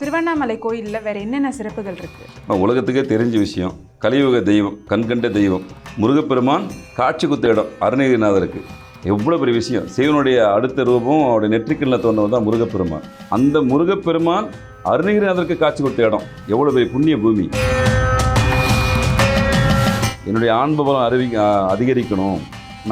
திருவண்ணாமலை கோயிலில் வேற என்னென்ன சிறப்புகள் இருக்கு? உலகத்துக்கே தெரிஞ்ச விஷயம் கலியுக தெய்வம் கண்கண்ட தெய்வம் முருகப்பெருமான் காட்சி குத்த இடம் அருணகிரிநாதருக்கு. எவ்வளோ பெரிய விஷயம். சிவனுடைய அடுத்த ரூபம் அவருடைய நெற்றிக்கல்ல தோன்றவர் தான் முருகப்பெருமான். அந்த முருகப்பெருமான் அருணகிரிநாதருக்கு காட்சி கொடுத்த இடம். எவ்வளோ பெரிய புண்ணிய பூமி. என்னுடைய ஆண்பலம் அறிவி அதிகரிக்கணும்.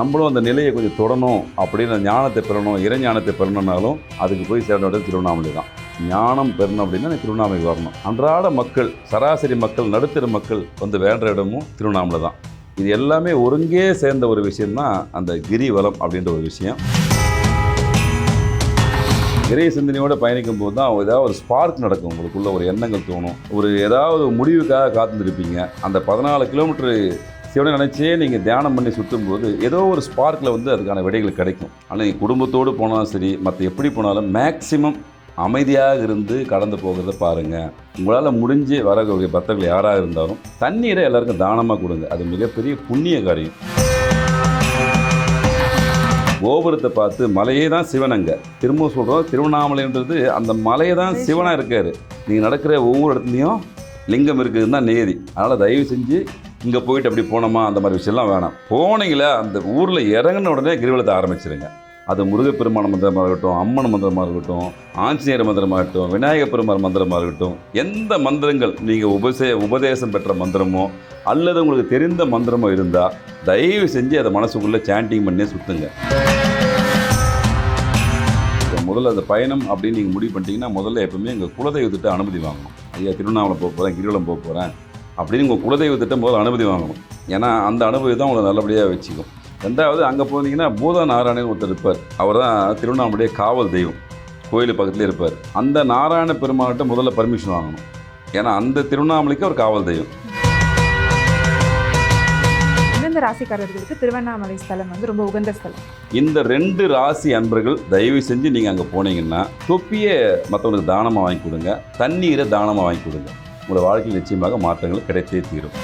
நம்மளும் அந்த நிலையை கொஞ்சம் தொடணும். அப்படின்னு ஞானத்தை பெறணும் இறைஞானத்தை பெறணும்னாலும் அதுக்கு போய் சேர்ந்த இடம் திருவண்ணாமலை தான். ஞானம் பெறணும் அப்படின்னா நீ திருவண்ணாமலைக்கு வரணும். அன்றாட மக்கள் சராசரி மக்கள் நடுத்தர மக்கள் வந்து வேண்ட இடமும் திருவண்ணாமலை தான். இது எல்லாமே ஒருங்கே சேர்ந்த ஒரு விஷயம்தான் அந்த கிரிவலம் அப்படின்ற ஒரு விஷயம். இறை சிந்தனையோடு பயணிக்கும் போது தான் ஏதாவது ஒரு ஸ்பார்க் நடக்கும். உங்களுக்குள்ள ஒரு எண்ணங்கள் தோணும். ஒரு ஏதாவது ஒரு முடிவுக்காக காத்துருப்பீங்க அந்த பதினாலு கிலோமீட்டர் சிவனை நினச்சே நீங்கள் தியானம் பண்ணி சுற்றும் போது ஏதோ ஒரு ஸ்பார்க்கில் வந்து அதுக்கான விடைகள் கிடைக்கும். ஆனால் நீங்கள் குடும்பத்தோடு போனாலும் சரி மற்ற எப்படி போனாலும் மேக்சிமம் அமைதியாக இருந்து கடந்து போகிறத பாருங்கள் உங்களால் முடிஞ்சு வரக்கூடிய பக்தர்கள் யாராக இருந்தாலும் தண்ணீரை எல்லாருக்கும் தானமாக கொடுங்க. அது மிகப்பெரிய புண்ணிய காரியம். கோபுரத்தை பார்த்து மலையே தான் சிவன் அங்கே திரும்ப சொல்கிறோம் திருவண்ணாமலைன்றது அந்த மலையை தான் சிவனாக இருக்கார். நீங்கள் நடக்கிற ஒவ்வொரு இடத்துலையும் லிங்கம் இருக்குதுன்னு தான் நேதி. அதனால் தயவு செஞ்சு இங்கே போயிட்டு அப்படி போனோமா? அந்த மாதிரி விஷயம்லாம் வேணாம். போனீங்களா? அந்த ஊரில் இறங்கின உடனே கிரிவலத்தை ஆரம்பிச்சிருங்க. அது முருகப்பெருமான மந்திரமாக இருக்கட்டும் அம்மன் மந்திரமாக இருக்கட்டும் ஆஞ்சநேயர் மந்திரமாக இருக்கட்டும் விநாயகப் பெருமாள் மந்திரமாக இருக்கட்டும் எந்த மந்திரங்கள் நீங்கள் உபசே உபதேசம் பெற்ற மந்திரமோ அல்லது உங்களுக்கு தெரிந்த மந்திரமோ இருந்தால் தயவு செஞ்சு அதை மனசுக்குள்ளே சாண்டிங் பண்ணி சுற்றுங்க முதல்ல அந்த பயணம் அப்படின்னு நீங்கள் முடிவு பண்ணிட்டீங்கன்னா முதல்ல எப்பவுமே எங்கள் குலதெய்வத்திட்ட அனுமதி வாங்கணும். ஐயா திருவண்ணாமலை போக போகிறேன் கிரிவலம் போக போகிறேன் அப்படின்னு உங்கள் குலதெய்வத்திட்ட முதல்ல அனுமதி வாங்கணும். ஏன்னா அந்த அனுபவி தான் உங்களை நல்லபடியாக வச்சுக்கும். ரெண்டாவது அங்கே போனீங்கன்னா பூத நாராயணன் ஒருத்தர் இருப்பார். அவர் தான் திருவண்ணாமலைய காவல் தெய்வம். கோயில் பக்கத்துலேயே இருப்பார். அந்த நாராயண பெருமாள்கிட்ட முதல்ல பர்மிஷன் வாங்கணும். ஏன்னா அந்த திருவண்ணாமலைக்கு அவர் காவல் தெய்வம். எந்தெந்த ராசிக்காரர்களுக்கு திருவண்ணாமலை ஸ்தலம் வந்து ரொம்ப உகந்த ஸ்தலம்? இந்த ரெண்டு ராசி அன்பர்கள் தயவு செஞ்சு நீங்கள் அங்கே போனீங்கன்னா தொப்பியை மற்றவங்களுக்கு தானமாக வாங்கி கொடுங்க தண்ணீரை தானமாக வாங்கி கொடுங்க. உங்களோட வாழ்க்கையில் நிச்சயமாக மாற்றங்கள் கிடைத்தே தீரும்.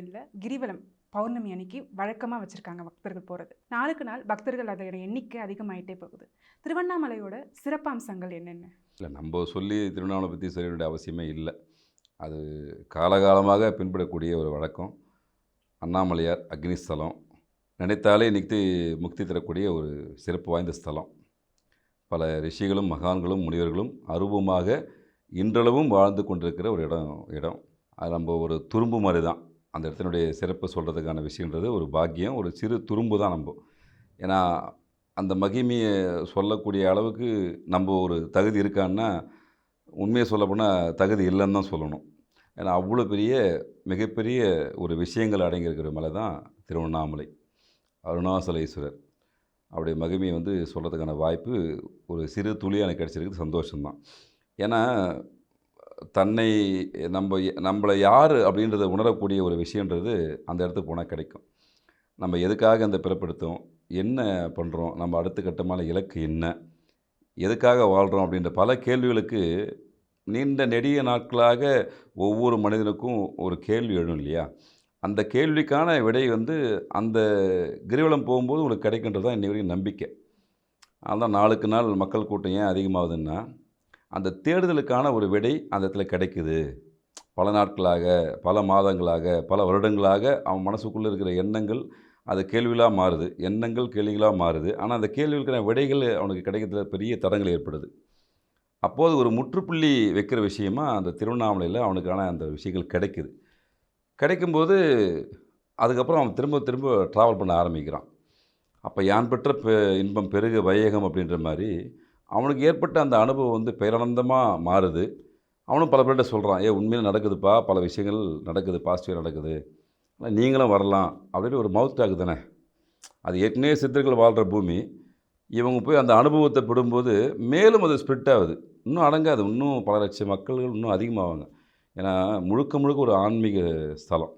கோயிலில் கிரிவலம் பௌர்ணமி அன்னைக்கு வழக்கமாக வச்சுருக்காங்க பக்தர்கள் போகிறது நாளுக்கு நாள் பக்தர்கள் அதோட எண்ணிக்கை அதிகமாயிட்டே போகுது. திருவண்ணாமலையோட சிறப்பம்சங்கள் என்னென்ன? இல்லை நம்ம சொல்லி திருவண்ணாமலை பற்றி சொல்ல வேண்டிய அவசியமே இல்லை. அது காலகாலமாக பின்பற்றக்கூடிய ஒரு வழக்கம். அண்ணாமலையார் அக்னிஸ்தலம். நினைத்தாலே இன்னைக்கு முக்தி தரக்கூடிய ஒரு சிறப்பு வாய்ந்த ஸ்தலம். பல ரிஷிகளும் மகான்களும் முனிவர்களும் அருவமாக இன்றளவும் வாழ்ந்து கொண்டிருக்கிற ஒரு இடம் இடம். அது நம்ம ஒரு துரும்பு மாதிரி தான் அந்த இடத்தினுடைய சிறப்பு சொல்கிறதுக்கான விஷயன்றது ஒரு பாக்கியம் ஒரு சிறு துரும்பு தான் நம்ம. ஏன்னா அந்த மகிமையை சொல்லக்கூடிய அளவுக்கு நம்ம ஒரு தகுதி இருக்கான்னா உண்மையை சொல்லப்போனால் தகுதி இல்லைன்னு தான் சொல்லணும். ஏன்னா அவ்வளோ பெரிய மிகப்பெரிய ஒரு விஷயங்கள் அடங்கியிருக்கிற மலை தான் திருவண்ணாமலை அருணாசலேஸ்வரர். அவருடைய மகிமையை வந்து சொல்கிறதுக்கான வாய்ப்பு ஒரு சிறு துளியாக எனக்கு கிடச்சிருக்கு சந்தோஷம்தான். ஏன்னா தன்னை நம்ம நம்மளை யார் அப்படின்றத உணரக்கூடிய ஒரு விஷயன்றது அந்த இடத்துக்கு போனால் கிடைக்கும். நம்ம எதுக்காக அந்த பிறப்பெடுத்தோம்? என்ன பண்ணுறோம் நம்ம அடுத்த கட்டமான இலக்கு என்ன? எதுக்காக வாழ்கிறோம் அப்படின்ற பல கேள்விகளுக்கு நீண்ட நெடிய நாட்களாக ஒவ்வொரு மனிதனுக்கும் ஒரு கேள்வி எழும் இல்லையா? அந்த கேள்விக்கான விடை வந்து அந்த கிரிவலம் போகும்போது உங்களுக்கு கிடைக்கின்றது தான் இன்னி வரைக்கும் நம்பிக்கை. அதான் நாளுக்கு நாள் மக்கள் கூட்டம் ஏன் அதிகமாகுதுன்னா அந்த தேடுதலுக்கான ஒரு விடை அந்த இடத்துல கிடைக்குது. பல நாட்களாக பல மாதங்களாக பல வருடங்களாக அவன் மனசுக்குள்ளே இருக்கிற எண்ணங்கள் அது கேள்விகளாக மாறுது. எண்ணங்கள் கேள்விகளாக மாறுது. ஆனால் அந்த கேள்விகளுக்கான விடைகள் அவனுக்கு கிடைக்கிறதுல பெரிய தடங்கள் ஏற்படுது. அப்போது ஒரு முற்றுப்புள்ளி வைக்கிற விஷயமா அந்த திருவண்ணாமலையில் அவனுக்கான அந்த விஷயங்கள் கிடைக்குது. கிடைக்கும்போது அதுக்கப்புறம் அவன் திரும்ப திரும்ப ட்ராவல் பண்ண ஆரம்பிக்கிறான். அப்போ யான் பெற்ற பெ இன்பம் பெருக வையகம் அப்படின்ற மாதிரி அவனுக்கு ஏற்பட்ட அந்த அனுபவம் வந்து பேரானந்தமாக மாறுது. அவனும் பல பேர்கிட்ட சொல்கிறான் ஏ உண்மையில் நடக்குதுப்பா பல விஷயங்கள் நடக்குது பாசிட்டிவாக நடக்குது. ஆனால் நீங்களும் வரலாம். அப்படின்னு ஒரு மவுத் டாக் தானே. அது ஏற்கனவே சித்தர்கள் வாழ்கிற பூமி. இவங்க போய் அந்த அனுபவத்தை பெறும்போது மேலும் அது ஸ்ப்ரிட் ஆகுது. இன்னும் அடங்காது. இன்னும் பல லட்சம் மக்கள்கள் இன்னும் அதிகமாவாங்க. ஏன்னா முழுக்க முழுக்க ஒரு ஆன்மீக ஸ்தலம்.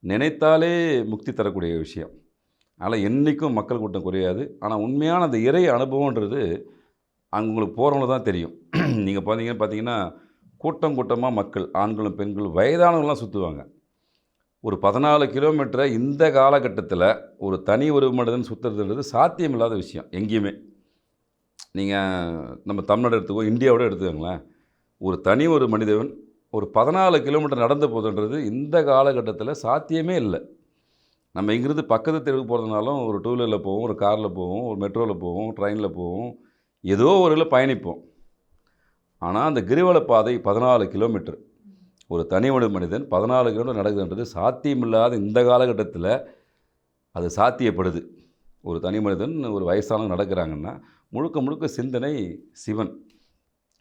நினைத்தாலே முக்தி தரக்கூடிய விஷயம். அதனால் என்றைக்கும் மக்கள் கூட்டம் குறையாது. ஆனால் உண்மையான அந்த இறை அனுபவன்றது அங்கே உங்களுக்கு போகிறவங்க தான் தெரியும். நீங்கள் பார்த்தீங்கன்னா பார்த்தீங்கன்னா கூட்டம் கூட்டமாக மக்கள் ஆண்களும் பெண்களும் வயதானவங்களாம் சுற்றுவாங்க ஒரு பதினாலு கிலோமீட்டரை இந்த காலகட்டத்தில் ஒரு தனி ஒரு மனிதன் சுற்றுறதுன்றது சாத்தியமில்லாத விஷயம் எங்கேயுமே. நீங்கள் நம்ம தமிழ்நாடு எடுத்துக்கோ இந்தியாவோட எடுத்துக்கோங்களேன். ஒரு தனி ஒரு மனிதன் ஒரு பதினாலு கிலோமீட்டர் நடந்து போகுதுன்றது இந்த காலகட்டத்தில் சாத்தியமே இல்லை. நம்ம இங்கிருந்து பக்கத்து தெருவுக்கு போகிறதுனாலும் ஒரு டூ வீலரில் போவோம் ஒரு காரில் போவோம் ஒரு மெட்ரோவில் போவோம் ட்ரெயினில் போவோம். ஏதோ ஒரு இதில் பயணிப்போம். ஆனால் அந்த கிரிவல பாதை பதினாலு கிலோமீட்டர். ஒரு தனி மனிதன் பதினாலு கிலோமீட்டர் நடக்குதுன்றது சாத்தியமில்லாத இந்த காலகட்டத்தில் அது சாத்தியப்படுது. ஒரு தனி மனிதன் ஒரு வயசானவங்க நடக்கிறாங்கன்னா முழுக்க முழுக்க சிந்தனை சிவன்.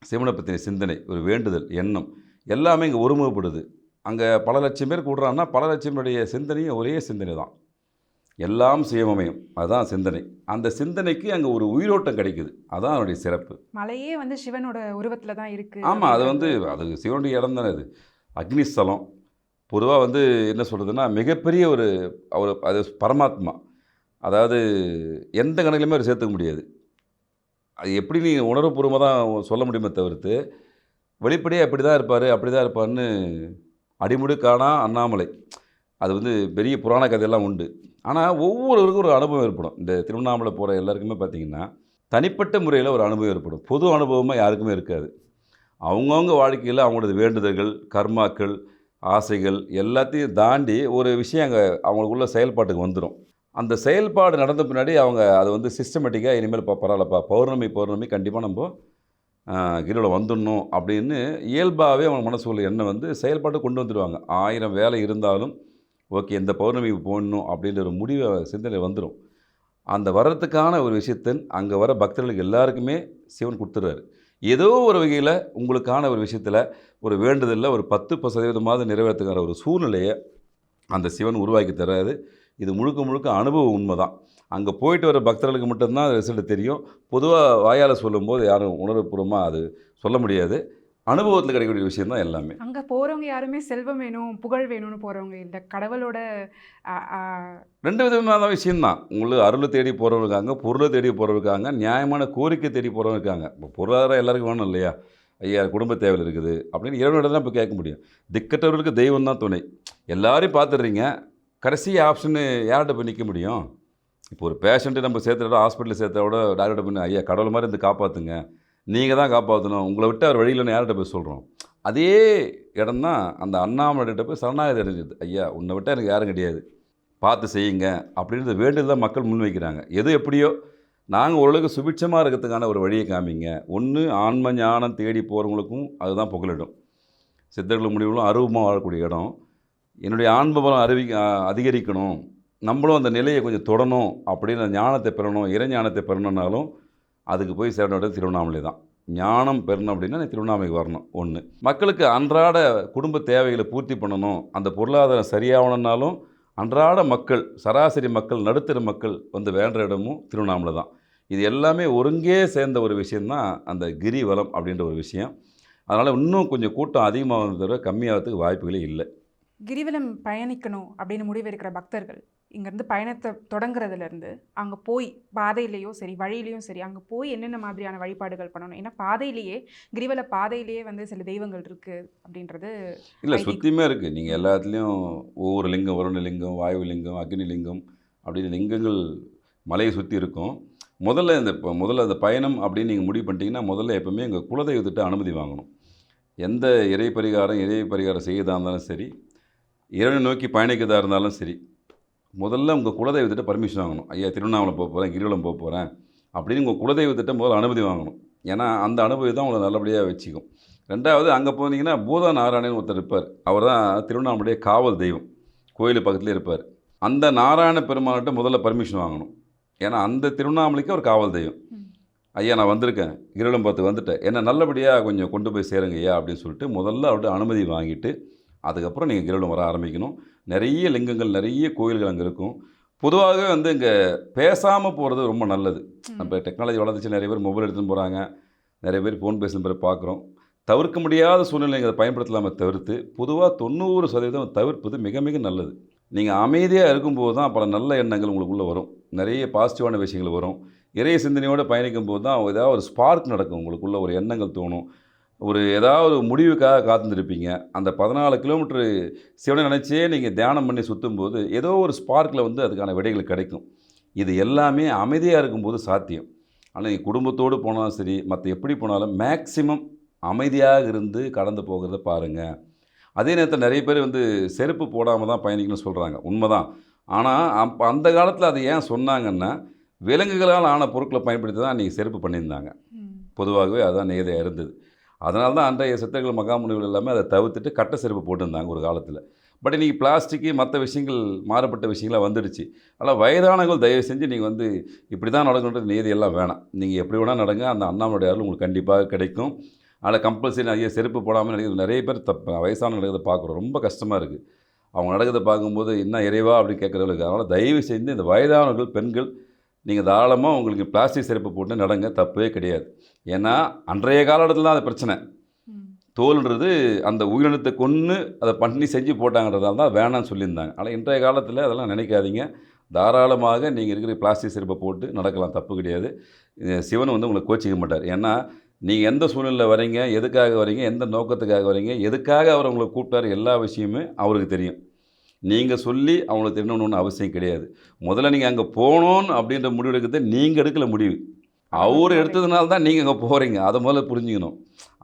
சிவனை பற்றின சிந்தனை ஒரு வேண்டுதல் எண்ணம் எல்லாமே இங்கே ஒருமுகப்படுது. அங்கே பல லட்சம் பேர் கூடுறாங்கன்னா பல லட்சம் பேருடைய சிந்தனையும் ஒரே சிந்தனை தான் எல்லாம் சுயமமயம் அதுதான் சிந்தனை. அந்த சிந்தனைக்கு அங்கே ஒரு உயிரோட்டம் கிடைக்குது. அதான் அதனுடைய சிறப்பு. மலையே வந்து சிவனோட உருவத்துல தான் இருக்கு. ஆமாம் அது வந்து அது சிவனுடைய இடம் தானே அது. அக்னிஸ்தலம். பொதுவாக வந்து என்ன சொல்கிறதுன்னா மிகப்பெரிய ஒரு அவர் அது பரமாத்மா. அதாவது எந்த கணக்குலையுமே அவர் சேர்த்துக்க முடியாது. அது எப்படி நீ உணர்வுபூர்வமாக தான் சொல்ல முடியுமே தவிர்த்து வெளிப்படையாக இப்படி தான் இருப்பார் அப்படி தான் இருப்பார்னு அடிமுடி காணா அண்ணாமலை. அது வந்து பெரிய புராண கதையெல்லாம் உண்டு. ஆனால் ஒவ்வொருவருக்கும் ஒரு அனுபவம் ஏற்படும். இந்த திருவண்ணாமலை போகிற எல்லாருக்குமே பார்த்திங்கன்னா தனிப்பட்ட முறையில் ஒரு அனுபவம் ஏற்படும். பொது அனுபவமாக யாருக்குமே இருக்காது. அவங்கவுங்க வாழ்க்கையில் அவங்களோட வேண்டுதல்கள் கர்மாக்கள் ஆசைகள் எல்லாத்தையும் தாண்டி ஒரு விஷயம் அங்கே அவங்களுக்குள்ள செயல்பாட்டுக்கு வந்துடும் அந்த செயல்பாடு நடந்த பின்னாடி அவங்க அதை வந்து சிஸ்டமேட்டிக்காக இனிமேல் இப்போ பரவாயில்லப்பா பௌர்ணமி பௌர்ணமி கண்டிப்பாக நம்ம கிரிவலம் வந்துடணும் அப்படின்னு இயல்பாகவே அவங்க மனசுக்குள்ள எண்ணம் வந்து செயல்பாட்டு கொண்டு வந்துடுவாங்க ஆயிரம் வேலை இருந்தாலும் ஓகே இந்த பௌர்ணமி போடணும் அப்படின்ற ஒரு முடிவை சிந்தனை வந்துடும் அந்த வர்றதுக்கான ஒரு விஷயத்தை அங்கே வர பக்தர்களுக்கு எல்லாருக்குமே சிவன் கொடுத்துட்றாரு. ஏதோ ஒரு வகையில் உங்களுக்கான ஒரு விஷயத்தில் ஒரு வேண்டுதலில் ஒரு பத்து சதவீதமாவது நிறைவேற்றுக்கிற ஒரு சூழ்நிலையை அந்த சிவன் உருவாக்கி தர்றாரு. இது முழுக்க முழுக்க அனுபவ உண்மை தான் அங்கே போயிட்டு வர பக்தர்களுக்கு மட்டும்தான் அது ரிசல்ட் தெரியும். பொதுவாக வாயால் சொல்லும்போது யாரும் உணர்வுபூர்வமாக அது சொல்ல முடியாது. அனுபவத்தில் கிடைக்கக்கூடிய விஷயம் தான் எல்லாமே. அங்க போறவங்க யாருமே செல்வம் வேணும் புகழ் வேணும்னு போறவங்க இல்ல. கடவுளோட ரெண்டு விதமான விஷயம்தான். உங்களுக்கு அருள் தேடி போகிறவங்க இருக்காங்க பொருளை தேடி போகிறவங்க இருக்காங்க நியாயமான கோரிக்கை தேடி போகிறவங்க இருக்காங்க. இப்போ பொருளாதாரம் எல்லாருக்கும் வேணும் இல்லையா? ஐயா குடும்ப தேவையில் இருக்குது அப்படின்னு இறைவனிடம் தான் இப்போ கேட்க முடியும். திக்கற்றவர்களுக்கு தெய்வம் தான் துணை. எல்லாரையும் பார்த்துடுறீங்க. கடைசி ஆப்ஷனு யார்கிட்ட போய் நிற்க முடியும்? இப்போ ஒரு பேஷண்ட்டு நம்ம சேர்த்த விட ஹாஸ்பிட்டலில் சேர்த்த விட டாக்டர்கிட்ட போய் ஐயா கடவுள் மாதிரி இருந்து காப்பாற்றுங்க நீங்கள் தான் காப்பாற்றணும் உங்களை விட்டு அவர் வழியில்னு யார்கிட்ட போய் சொல்கிறோம் அதே இடம் தான் அந்த அண்ணாமலைகிட்ட போய் சரணாகதி அடைஞ்சது. ஐயா உன்னை விட்டால் எனக்கு யாரும் கிடையாது. பார்த்து செய்யுங்க. அப்படின்றது வேண்டுதல் தான் மக்கள் முன்வைக்கிறாங்க எது எப்படியோ நாங்கள் ஓரளவுக்கு சுபிட்சமாக இருக்கிறதுக்கான ஒரு வழியை காமிங்க. ஒன்று ஆன்ம ஞானம் தேடி போகிறவங்களுக்கும் அதுதான் புகழிடும் சித்தர்கள் முடிவுகளும் அருவமாக வாழக்கூடிய இடம். என்னுடைய ஆன்மபலம் அறிவி அதிகரிக்கணும். நம்மளும் அந்த நிலையை கொஞ்சம் தொடணும். அப்படின்னு ஞானத்தை பெறணும். இறை ஞானத்தை பெறணுன்னாலும் அதுக்கு போய் சேர திருவண்ணாமலை தான். ஞானம் பெறணும் அப்படின்னா திருவண்ணாமலைக்கு வரணும். ஒன்று மக்களுக்கு அன்றாட குடும்ப தேவைகளை பூர்த்தி பண்ணணும். அந்த பொருளாதாரம் சரியாகணுன்னாலும் அன்றாட மக்கள் சராசரி மக்கள் நடுத்தர மக்கள் வந்து வேண்ட இடமும் திருவண்ணாமலை தான். இது எல்லாமே ஒருங்கே சேர்ந்த ஒரு விஷயந்தான் அந்த கிரிவலம் அப்படின்ற ஒரு விஷயம். அதனால் இன்னும் கொஞ்சம் கூட்டம் அதிகமாக தவிர கம்மியாகிறதுக்கு வாய்ப்புகளே இல்லை. கிரிவலம் பயணிக்கணும் அப்படின்னு முடிவெடுக்கிற பக்தர்கள் இங்கேருந்து பயணத்தை தொடங்குறதுல இருந்து அங்கே போய் பாதையிலையோ சரி வழியிலையும் சரி அங்கே போய் என்னென்ன மாதிரியான வழிபாடுகள் பண்ணணும்? ஏன்னா பாதையிலேயே கிரிவல பாதையிலேயே வந்து சில தெய்வங்கள் இருக்கு அப்படின்றது இல்லை. சுத்தியுமே இருக்குது நீங்கள் எல்லாத்துலேயும் ஒவ்வொரு லிங்கம் வருண லிங்கம் வாயு லிங்கம் அக்னி லிங்கம் அப்படின்னு லிங்கங்கள் மலையை சுற்றி இருக்கும். முதல்ல இந்த இப்போ முதல்ல அந்த பயணம் அப்படின்னு நீங்கள் முடிவு பண்ணிட்டீங்கன்னா முதல்ல எப்பவுமே எங்கள் குலதெய்வத்திட்ட அனுமதி வாங்கணும். எந்த இறை பரிகாரம் இறை பரிகாரம் செய்யறதா இருந்தாலும் சரி இறைவனை நோக்கி பயணிக்கிறதா இருந்தாலும் சரி முதல்ல உங்கள் குலதெய்வத்திட்ட பர்மிஷன் வாங்கணும். ஐயா திருவண்ணாமலை போக போகிறேன் கிரிவலம் போக போகிறேன் அப்படின்னு உங்கள் குலதெய்வத்திட்ட முதல்ல அனுமதி வாங்கணும். ஏன்னா அந்த அனுபவி தான் உங்களை நல்லபடியாக வச்சுக்கும். ரெண்டாவது அங்கே போனீங்கன்னா பூத நாராயணன் ஒருத்தர் இருப்பார். அவர் தான் திருவண்ணாமலைய காவல் தெய்வம். கோயில் பக்கத்துலேயே இருப்பார். அந்த நாராயண பெருமாள்கிட்ட முதல்ல பர்மிஷன் வாங்கணும். ஏன்னா அந்த திருவண்ணாமலைக்கு ஒரு காவல் தெய்வம். ஐயா நான் வந்திருக்கேன். கிரீடம் பார்த்து வந்துட்டேன். என்ன நல்லபடியாக கொஞ்சம் கொண்டு போய் சேருங்க ஐயா அப்படின்னு சொல்லிட்டு முதல்ல அவர்கிட்ட அனுமதி வாங்கிட்டு அதுக்கப்புறம் நீங்கள் கிரீடம் வர ஆரம்பிக்கணும். நிறைய லிங்கங்கள் நிறைய கோயில்கள் அங்கே இருக்கும். பொதுவாகவே வந்து இங்கே பேசாமல் போகிறது ரொம்ப நல்லது. நம்ம டெக்னாலஜி வளர்ந்துச்சு நிறைய பேர் மொபைல் எடுத்துன்னு போகிறாங்க நிறைய பேர் ஃபோன் பேசுன பேர் பார்க்குறோம். தவிர்க்க முடியாத சூழ்நிலைங்க அதை பயன்படுத்தலாமே தவிர்த்து பொதுவாக தொண்ணூறு சதவீதம் தவிர்ப்பது மிக மிக நல்லது. நீங்கள் அமைதியாக இருக்கும்போது தான் பல நல்ல எண்ணங்கள் உங்களுக்குள்ளே வரும். நிறைய பாசிட்டிவான விஷயங்கள் வரும். இறைய சிந்தனையோடு பயணிக்கும் போது தான் ஏதாவது ஒரு ஸ்பார்க் நடக்கும். உங்களுக்குள்ள ஒரு எண்ணங்கள் தோணும். ஒரு ஏதாவது ஒரு முடிவுக்காக காத்திருப்பீங்க அந்த பதினாலு கிலோமீட்டர் சிவனை நினச்சே நீங்கள் தியானம் பண்ணி சுற்றும்போது ஏதோ ஒரு ஸ்பார்க்கில் வந்து அதுக்கான விடைகள் கிடைக்கும். இது எல்லாமே அமைதியாக இருக்கும்போது சாத்தியம். ஆனால் நீங்கள் குடும்பத்தோடு போனாலும் சரி மற்ற எப்படி போனாலும் மேக்சிமம் அமைதியாக இருந்து கடந்து போகிறத பாருங்கள் அதே நேரத்தில் நிறைய பேர் வந்து செருப்பு போடாமல் தான் பயணிக்கணும்னு சொல்கிறாங்க உண்மைதான். ஆனால் அப்போ அந்த காலத்தில் அதை ஏன் சொன்னாங்கன்னா விலங்குகளால் ஆன பொருட்களை பயன்படுத்தி தான் நீங்கள் செருப்பு பண்ணியிருந்தாங்க. பொதுவாகவே அதுதான் நேதையாக இருந்தது. அதனால தான் அன்றைய சித்தர்கள் மகாமுனிகள் எல்லாமே அதை தவிர்த்துட்டு கட்ட செருப்பு போட்டிருந்தாங்க ஒரு காலத்தில். பட் இன்றைக்கி பிளாஸ்டிக்கு மற்ற விஷயங்கள் மாறுபட்ட விஷயங்களாக வந்துடுச்சு. ஆனால் வயதானவர்கள் தயவு செஞ்சு நீங்கள் வந்து இப்படி தான் நடக்கணுன்றது நேதி எல்லாம் வேணாம். நீங்கள் எப்படி வேணால் நடங்க அந்த அண்ணாமலுடைய அருள் உங்களுக்கு கண்டிப்பாக கிடைக்கும். அதில் கம்பல்சரி நிறைய செருப்பு போடாமல் நடக்கிறது நிறைய பேர் தப்பு வயசான நடக்கிறத பார்க்குறோம். ரொம்ப கஷ்டமாக இருக்குது அவங்க நடக்கிறத பார்க்கும்போது என்ன இறைவா? அப்படின்னு கேட்குறவங்களுக்கு அதனால் தயவு செஞ்சு இந்த வயதானவர்கள் பெண்கள் நீங்கள் தாராளமாக உங்களுக்கு பிளாஸ்டிக் செருப்பு போட்டு நடங்க தப்பே கிடையாது. ஏன்னா அன்றைய காலகட்டத்தில் தான் அது பிரச்சனை. தோல்ன்றது அந்த உயிரினத்தை கொன்று அதை பண்ணி செஞ்சு போட்டாங்கன்றதால தான் வேணாம்னு சொல்லியிருந்தாங்க. ஆனால் இன்றைய காலத்தில் அதெல்லாம் நினைக்காதீங்க. தாராளமாக நீங்கள் இருக்கிற பிளாஸ்டிக் செருப்பை போட்டு நடக்கலாம் தப்பு கிடையாது. சிவன் வந்து உங்களை கோச்சிக்க மாட்டார். ஏன்னா நீங்கள் எந்த சூழ்நிலையில் வரீங்க எதுக்காக வரீங்க எந்த நோக்கத்துக்காக வரீங்க எதுக்காக அவர் உங்களை கூப்பிட்டாரு எல்லா விஷயமுமே அவருக்கு தெரியும். நீங்கள் சொல்லி அவங்களுக்கு தெரியணும்னு அவசியம் கிடையாது. முதல்ல நீங்கள் அங்கே போகணுன்னு அப்படின்ற முடிவு எடுக்கிறது நீங்கள் எடுக்கல முடிவு. அவர் எடுத்ததுனால தான் நீங்கள் அங்கே போகிறீங்க அதை முதல்ல புரிஞ்சுக்கணும்.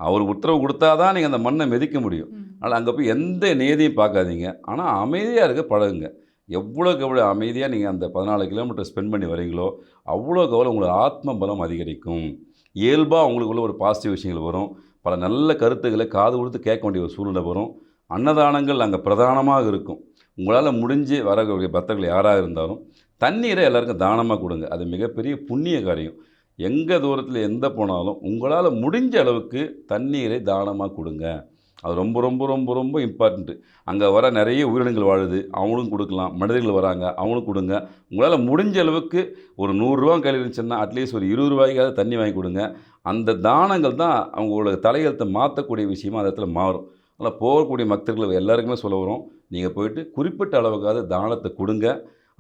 அவர் உத்தரவு கொடுத்தா தான் நீங்கள் அந்த மண்ணை மிதிக்க முடியும். அதனால் அங்கே போய் எந்த நேதியும் பார்க்காதீங்க. ஆனால் அமைதியாக இருக்க பழகுங்க. எவ்வளோக்கு எவ்வளோ அமைதியாக நீங்கள் அந்த பதினாலு கிலோமீட்டர் ஸ்பெண்ட் பண்ணி வரீங்களோ அவ்வளோக்கு எவ்வளோ உங்களுக்கு ஆத்ம பலம் அதிகரிக்கும். இயல்பாக உங்களுக்குள்ள ஒரு பாசிட்டிவ் விஷயங்கள் வரும். பல நல்ல கருத்துக்களை காது கொடுத்து கேட்க வேண்டிய ஒரு சூழ்நிலை வரும். அன்னதானங்கள் அங்கே பிரதானமாக இருக்கும். உங்களால் முடிஞ்சு வரக்கூடிய பக்தர்கள் யாராக இருந்தாலும் தண்ணீரை எல்லாருக்கும் தானமாக கொடுங்க. அது மிகப்பெரிய புண்ணிய காரியம். எங்கே தூரத்தில் எந்த போனாலும் உங்களால் முடிஞ்ச அளவுக்கு தண்ணீரை தானமாக கொடுங்க. அது ரொம்ப ரொம்ப ரொம்ப ரொம்ப இம்பார்ட்டண்ட்டு அங்கே வர நிறைய உயிரினங்கள் வாழுது. அவங்களும் கொடுக்கலாம். மனிதர்கள் வராங்க. அவங்களும் கொடுங்க. உங்களால் முடிஞ்ச அளவுக்கு ஒரு நூறுரூவா கையில் இருந்துச்சுன்னா அட்லீஸ்ட் ஒரு இருபது ரூபாய்க்காவது தண்ணி வாங்கி கொடுங்க. அந்த தானங்கள் தான் அவங்களோட தலையெழுத்தை மாற்றக்கூடிய விஷயமா அந்த இடத்துல மாறும். ஆனால் போகக்கூடிய பக்தர்கள் எல்லாருக்குமே சொல்ல வரோம் நீங்கள் போயிட்டு குறிப்பிட்ட அளவுக்காவது தானத்தை கொடுங்க.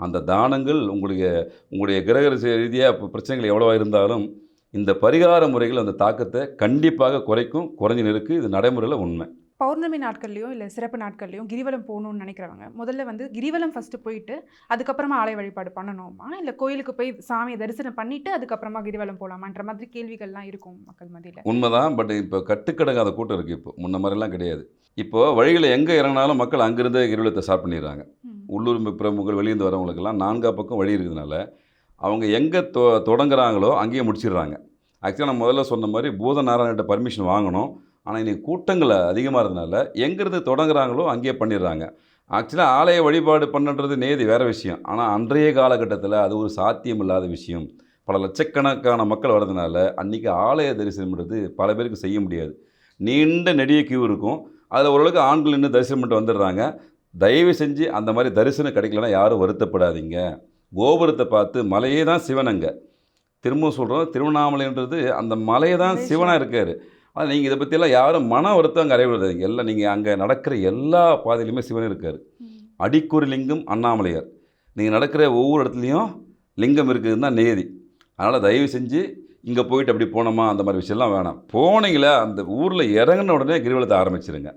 அந்த தானங்கள் உங்களுடைய உங்களுடைய கிரக ரீதியாக பிரச்சனைகள் எவ்வளவா இருந்தாலும் இந்த பரிகார முறைகள் அந்த தாக்கத்தை கண்டிப்பாக குறைக்கும் குறைஞ்சு நிற்கு இது நடைமுறையில் உண்மை. பௌர்ணமி நாட்கள்லையும் இல்லை சிறப்பு நாட்கள்லையும் கிரிவலம் போகணும்னு நினைக்கிறவங்க முதல்ல வந்து கிரிவலம் ஃபஸ்ட்டு போயிட்டு அதுக்கப்புறமா ஆலய வழிபாடு பண்ணணுமா? இல்லை கோயிலுக்கு போய் சாமியை தரிசனம் பண்ணிட்டு அதுக்கப்புறமா கிரிவலம் போகலாமான்ற மாதிரி கேள்விகள்லாம் இருக்கும் மக்கள் மத்தியில். உண்மைதான் பட் இப்போ கட்டுக்கடங்காத கூட்டம் இருக்குது இப்போ. முன்ன மாதிரிலாம் கிடையாது. இப்போது வழியில் எங்கே இறங்கினாலும் மக்கள் அங்கேருந்தே கிரிவலத்தை ஸ்டார்ட் பண்ணிடுறாங்க. உள்ளூர் பிரமுகர்கள் வெளியிருந்து வரவங்களுக்கெல்லாம் நான்கா பக்கம் வழி இருக்கிறதுனால அவங்க எங்கே தொ தொடங்குறாங்களோ அங்கேயே முடிச்சிடுறாங்க. ஆக்சுவலாக நான் முதல்ல சொன்ன மாதிரி பூதநாராயணகிட்ட பர்மிஷன் வாங்கணும். ஆனால் இன்னைக்கு கூட்டங்கள் அதிகமாக இருந்தனால எங்கேருந்து தொடங்குறாங்களோ அங்கேயே பண்ணிடுறாங்க. ஆக்சுவலாக ஆலய வழிபாடு பண்ணுன்றது நேதி வேறு விஷயம். ஆனால் அன்றைய காலகட்டத்தில் அது ஒரு சாத்தியம் இல்லாத விஷயம். பல லட்சக்கணக்கான மக்கள் வர்றதுனால அன்றைக்கி ஆலய தரிசனம்ன்றது பல பேருக்கு செய்ய முடியாது. நீண்ட நெடிய கியூ இருக்கும். அதில் ஓரளவுக்கு ஆண்கள் நின்று தரிசனம் பண்ணிட்டு வந்துடுறாங்க. தயவு செஞ்சு அந்த மாதிரி தரிசனம் கிடைக்கலன்னா யாரும் வருத்தப்படாதீங்க. கோபுரத்தை பார்த்து மலையே தான் சிவன் அங்கே. திரும்பவும் சொல்கிறோம் திருவண்ணாமலைன்றது அந்த மலையை தான் சிவனாக இருக்கார். ஆனால் நீங்கள் இதை பற்றியெல்லாம் யாரும் மன வருத்தம் அங்கே அறைவிடாதீங்க எல்லாம் நீங்கள் அங்கே நடக்கிற எல்லா பாதையிலுமே சிவன் இருக்கார். அடிக்குறி லிங்கம் அண்ணாமலையார். நீங்கள் நடக்கிற ஒவ்வொரு இடத்துலையும் லிங்கம் இருக்குதுன்னு தான் நேதி. அதனால் தயவு செஞ்சு இங்கே போயிட்டு அப்படி போனோமா அந்த மாதிரி விஷயம்லாம் வேணாம். போனீங்களா அந்த ஊரில் இறங்கின உடனே கிரிவலத்தை ஆரம்பிச்சிருங்க.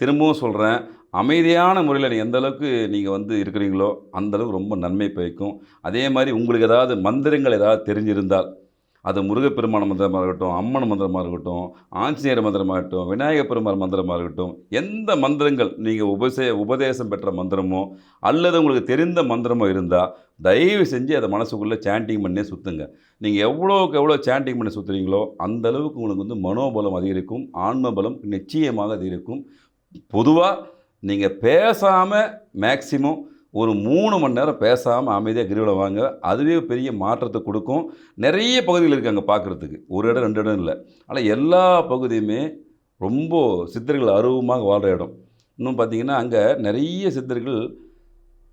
திரும்பவும் சொல்கிறேன் அமைதியான முறையில் நீங்கள் எந்த அளவுக்கு நீங்கள் வந்து இருக்கிறீங்களோ அந்த அளவுக்கு ரொம்ப நன்மை பயக்கும். அதே மாதிரி உங்களுக்கு ஏதாவது மந்திரங்கள் ஏதாவது தெரிஞ்சிருந்தால் அது முருகப்பெருமான மந்திரமாக இருக்கட்டும் அம்மன் மந்திரமாக இருக்கட்டும் ஆஞ்சநேயர் மந்திரமாக இருக்கட்டும் விநாயகப் பெருமாள் மந்திரமாக இருக்கட்டும் எந்த மந்திரங்கள் நீங்கள் உபசே உபதேசம் பெற்ற மந்திரமோ அல்லது உங்களுக்கு தெரிந்த மந்திரமோ இருந்தால் தயவு செஞ்சு அதை மனசுக்குள்ளே சாண்டிங் பண்ணே சுற்றுங்க நீங்கள் எவ்வளோக்கு எவ்வளோ சாண்டிங் பண்ணி சுற்றுறீங்களோ அந்தளவுக்கு உங்களுக்கு வந்து மனோபலம் அதிகரிக்கும் ஆன்ம பலம் நிச்சயமாக அதிகரிக்கும். பொதுவாக நீங்கள் பேசாமல் மேக்சிமம் ஒரு மூணு மணி நேரம் பேசாமல் அமைதியாக கிரிவலம் வாங்க. அதுவே பெரிய மாற்றத்தை கொடுக்கும். நிறைய பகுதிகள் இருக்குது அங்கே பார்க்குறதுக்கு ஒரு இடம் ரெண்டு இடம் இல்லை. ஆனால் எல்லா பகுதியுமே ரொம்ப சித்தர்கள் அருவமாக வாழ்கிற இடம். இன்னும் பார்த்தீங்கன்னா அங்கே நிறைய சித்தர்கள்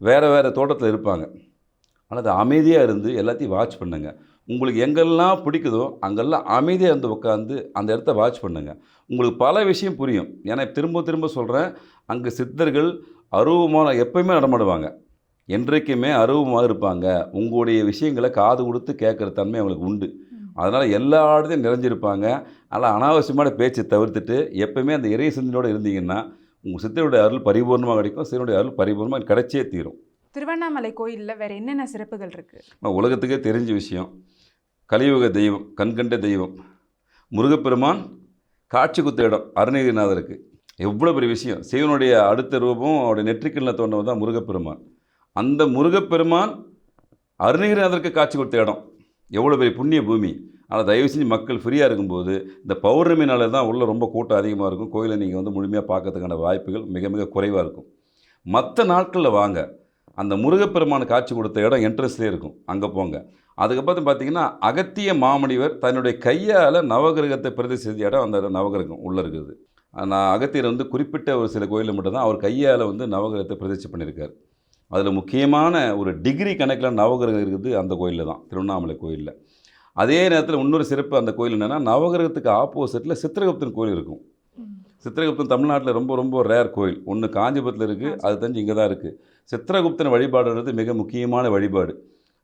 வேறு வேறு தோட்டத்தில் இருப்பாங்க. ஆனால் அது அமைதியாக இருந்து எல்லாத்தையும் வாட்ச் பண்ணுங்க. உங்களுக்கு எங்கெல்லாம் பிடிக்குதோ அங்கெல்லாம் அமைதியாக இருந்து உட்காந்து அந்த இடத்த வாட்ச் பண்ணுங்க. உங்களுக்கு பல விஷயம் புரியும். ஏன்னா திரும்ப திரும்ப சொல்கிறேன் அங்கே சித்தர்கள் அருவமான எப்பயுமே நடமாடுவாங்க. என்றைக்குமே அருவமாக இருப்பாங்க. உங்களுடைய விஷயங்களை காது கொடுத்து கேட்குற தன்மை அவங்களுக்கு உண்டு. அதனால் எல்லா இடத்தையும் நிறைஞ்சிருப்பாங்க. அதனால் அனாவசியமான பேச்சை தவிர்த்துட்டு எப்பவுமே அந்த இறை சிந்தனையோடு இருந்தீங்கன்னா உங்கள் சித்தருடைய அருள் பரிபூர்ணமாக கிடைக்கும். சித்தருடைய அருள் பரிபூர்ணமாக கிடைச்சே தீரும். திருவண்ணாமலை கோயிலில் வேற என்னென்ன சிறப்புகள் இருக்கு? நம்ம உலகத்துக்கே தெரிஞ்ச விஷயம். கலியுக தெய்வம் கண்கண்ட தெய்வம் முருகப்பெருமான் காட்சி குத்த இடம் அருணகிரிநாதருக்கு. எவ்வளோ பெரிய விஷயம். சிவனுடைய அடுத்த ரூபம் அவருடைய நெற்றிக்கல்ல தோன்றவர் தான் முருகப்பெருமான். அந்த முருகப்பெருமான் அருணகிரிநாதருக்கு காட்சி கொடுத்த இடம். எவ்வளோ பெரிய புண்ணிய பூமி. ஆனால் தயவு செஞ்சு மக்கள் ஃப்ரீயாக இருக்கும்போது இந்த பௌர்ணமி நாளில் தான் உள்ள ரொம்ப கூட்டம் அதிகமாக இருக்கும். கோயிலை நீங்கள் வந்து முழுமையாக பார்க்கறதுக்கான வாய்ப்புகள் மிக மிக குறைவாக இருக்கும். மற்ற நாட்களில் வாங்க. அந்த முருகப்பெருமான காட்சி கொடுத்த இடம் என்ட்ரன்ஸ்லேயே இருக்கும். அங்கே போங்க. அதுக்கப்புறம் பார்த்தீங்கன்னா அகத்திய மாமணிவர் தன்னுடைய கையால் நவகிரகத்தை பிரதி செஞ்ச இடம் அந்த இடம் நவகிரகம் உள்ளே இருக்குது. நான் அகத்தியர் வந்து குறிப்பிட்ட ஒரு சில கோயிலில் மட்டும்தான் அவர் கையால் வந்து நவகிரகத்தை பிரதிஷ்டை பண்ணியிருக்கார். அதில் முக்கியமான ஒரு டிகிரி கணக்கில் நவகிரகம் இருக்குது அந்த கோயிலில் தான் திருவண்ணாமலை கோயிலில். அதே நேரத்தில் இன்னொரு சிறப்பு அந்த கோயில் என்னென்னா நவகிரகத்துக்கு ஆப்போசிட்டில் சித்திரகுப்தன் கோயில் இருக்கும். சித்திரகுப்தன் தமிழ்நாட்டில் ரொம்ப ரொம்ப ரேர் கோயில். ஒன்று காஞ்சிபுரத்தில் இருக்குது அது தெரிஞ்சு இங்கே தான் இருக்குது சித்திரகுப்தன் வழிபாடுன்றது மிக முக்கியமான வழிபாடு.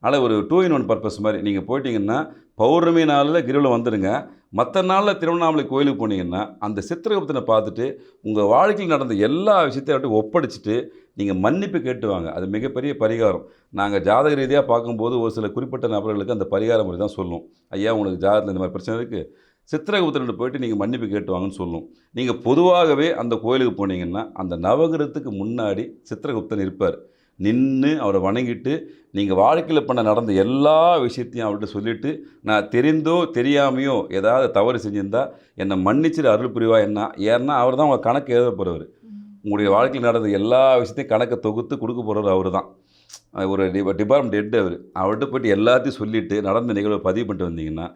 அதனால் ஒரு டூ இன் ஒன் பர்பஸ் மாதிரி நீங்கள் போயிட்டீங்கன்னா பௌர்ணமி நாளில் கிரிவலம் வந்துடுங்க மற்ற நாளில் திருவண்ணாமலை கோயிலுக்கு போனீங்கன்னா அந்த சித்திரகுப்தனை பார்த்துட்டு உங்கள் வாழ்க்கையில் நடந்த எல்லா விஷயத்தையும் அவர்கிட்ட ஒப்படைச்சிட்டு நீங்கள் மன்னிப்பு கேட்டுவாங்க அது மிகப்பெரிய பரிகாரம். நாங்கள் ஜாதக ரீதியாக பார்க்கும்போது ஒரு சில குறிப்பிட்ட நபர்களுக்கு அந்த பரிகார முறை தான் சொல்லும். ஐயா உங்களுக்கு ஜாதகத்தில் இந்த மாதிரி பிரச்சனை இருக்குது சித்திரகுப்தன்கிட்ட போயிட்டு நீங்கள் மன்னிப்பு கேட்டுவாங்கன்னு சொல்லும். நீங்கள் பொதுவாகவே அந்த கோயிலுக்கு போனீங்கன்னா அந்த நவகிரகத்துக்கு முன்னாடி சித்திரகுப்தன் இருப்பார். நின்று அவரை வணங்கிட்டு நீங்கள் வாழ்க்கையில் பண்ண நடந்த எல்லா விஷயத்தையும் அவர்கிட்ட சொல்லிவிட்டு நான் தெரிந்தோ தெரியாமையோ ஏதாவது தவறு செஞ்சிருந்தா என்னை மன்னிச்சிட்டு அருள் புரிவா என்ன? ஏன்னா அவர் தான் உங்கள் கணக்கு எழுத போகிறவர் உங்களுடைய வாழ்க்கையில் நடந்த எல்லா விஷயத்தையும் கணக்கை தொகுத்து கொடுக்க போகிறவர் அவர் தான் ஒரு டிபார்ட்மெண்ட் ஹெட் அவர். அவர்கிட்ட போயிட்டு எல்லாத்தையும் சொல்லிவிட்டு நடந்த நிகழ்வை பதிவு பண்ணிட்டு வந்தீங்கன்னா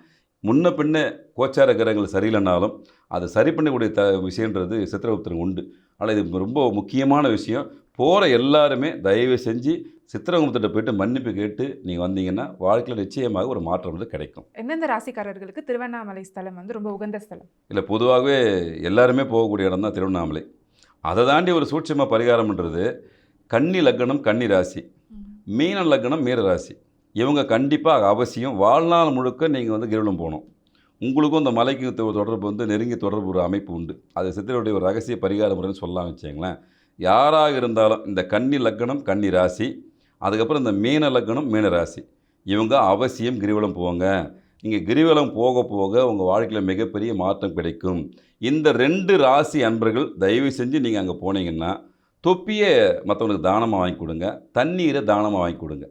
முன்ன பின்ன கோச்சார கிரகங்கள் சரியில்லைனாலும் அதை சரி பண்ணக்கூடிய த விஷயன்றது சித்திரகுப்தனுக்கு உண்டு. ஆனால் இது ரொம்ப முக்கியமான விஷயம். போகிற எல்லாருமே தயவு செஞ்சு சித்திரகுப்தர்கிட்ட போயிட்டு மன்னிப்பு கேட்டு நீங்கள் வந்தீங்கன்னா வாழ்க்கையில் நிச்சயமாக ஒரு மாற்றம் வந்து கிடைக்கும். எந்தெந்த ராசிக்காரர்களுக்கு திருவண்ணாமலை ஸ்தலம் வந்து ரொம்ப உகந்த ஸ்தலம்? இல்லை பொதுவாகவே எல்லாருமே போகக்கூடிய இடம் தான் திருவண்ணாமலை. அதை தாண்டி ஒரு சூட்சம பரிகாரம்ன்றது கன்னி லக்னம் கன்னி ராசி. மீன லக்னம் மீன ராசி. இவங்க கண்டிப்பாக அவசியம். வாழ்நாள் முழுக்க நீங்கள் வந்து கிரிவலம் போகணும். உங்களுக்கும் இந்த மலைக்கு தொடர்பு வந்து நெருங்கி தொடர்பு ஒரு அமைப்பு உண்டு. அது சித்தருடைய ஒரு ரகசிய பரிகார முறைன்னு சொல்லலாம் வச்சுங்களேன் யாராக இருந்தாலும் இந்த கன்னி லக்னம் கன்னி ராசி அதுக்கப்புறம் இந்த மீன லக்னம் மீன ராசி. இவங்க அவசியம் கிரிவலம் போங்க. நீங்கள் கிரிவலம் போக போக உங்கள் வாழ்க்கையில் மிகப்பெரிய மாற்றம் கிடைக்கும். இந்த ரெண்டு ராசி அன்பர்கள் தயவு செஞ்சு நீங்கள் அங்கே போனீங்கன்னா தொப்பியை மற்றவங்களுக்கு தானமாக வாங்கி கொடுங்க. தண்ணீரை தானமாக வாங்கி கொடுங்க.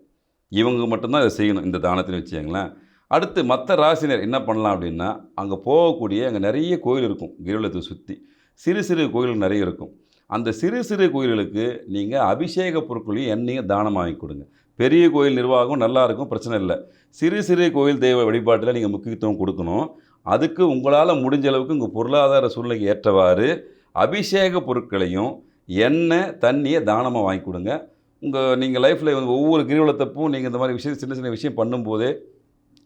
இவங்க மட்டும்தான் இதை செய்யணும் இந்த தானத்தின்னு வச்சுக்கங்களேன். அடுத்து மற்ற ராசினர் என்ன பண்ணலாம் அப்படின்னா அங்கே போகக்கூடிய அங்கே நிறைய கோயில் இருக்கும் கிரிவலத்தை சுற்றி சிறு சிறு கோயில் நிறைய இருக்கும். அந்த சிறு சிறு கோயில்களுக்கு நீங்கள் அபிஷேக பொருட்களையும் எண்ணெயும் தானமாக வாங்கி கொடுங்க. பெரிய கோயில் நிர்வாகம் நல்லா இருக்கும் பிரச்சனை இல்லை. சிறு சிறு கோயில் தெய்வ வழிபாட்டில் நீங்கள் முக்கியத்துவம் கொடுக்கணும். அதுக்கு உங்களால் முடிஞ்ச அளவுக்கு உங்கள் பொருளாதார சூழ்நிலைக்கு ஏற்றவாறு அபிஷேக பொருட்களையும் எண்ணெய் தண்ணியை தானமாக வாங்கி கொடுங்க. உங்கள் நீங்கள் லைஃப்பில் வந்து ஒவ்வொரு கிரிவலத்தப்பும் நீங்கள் இந்த மாதிரி விஷயம் சின்ன சின்ன விஷயம் பண்ணும்போதே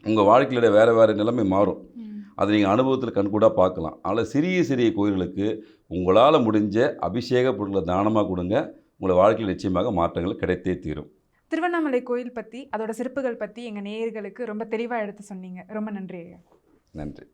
உங்கள் வாழ்க்கையோட வேறு வேறு நிலைமை மாறும். அதை நீங்கள் அனுபவத்தில் கண்கூடாக பார்க்கலாம். அதனால் சிறிய சிறிய கோயில்களுக்கு உங்களால் முடிஞ்ச அபிஷேக பொருட்களை தானமாக கொடுங்க. உங்களை வாழ்க்கையில் நிச்சயமாக மாற்றங்கள் கிடைத்தே தீரும். திருவண்ணாமலை கோயில் பற்றி அதோட சிறப்புகள் பற்றி எங்கள் நேயர்களுக்கு ரொம்ப தெளிவாக எடுத்து சொன்னீங்க. ரொம்ப நன்றி நன்றி.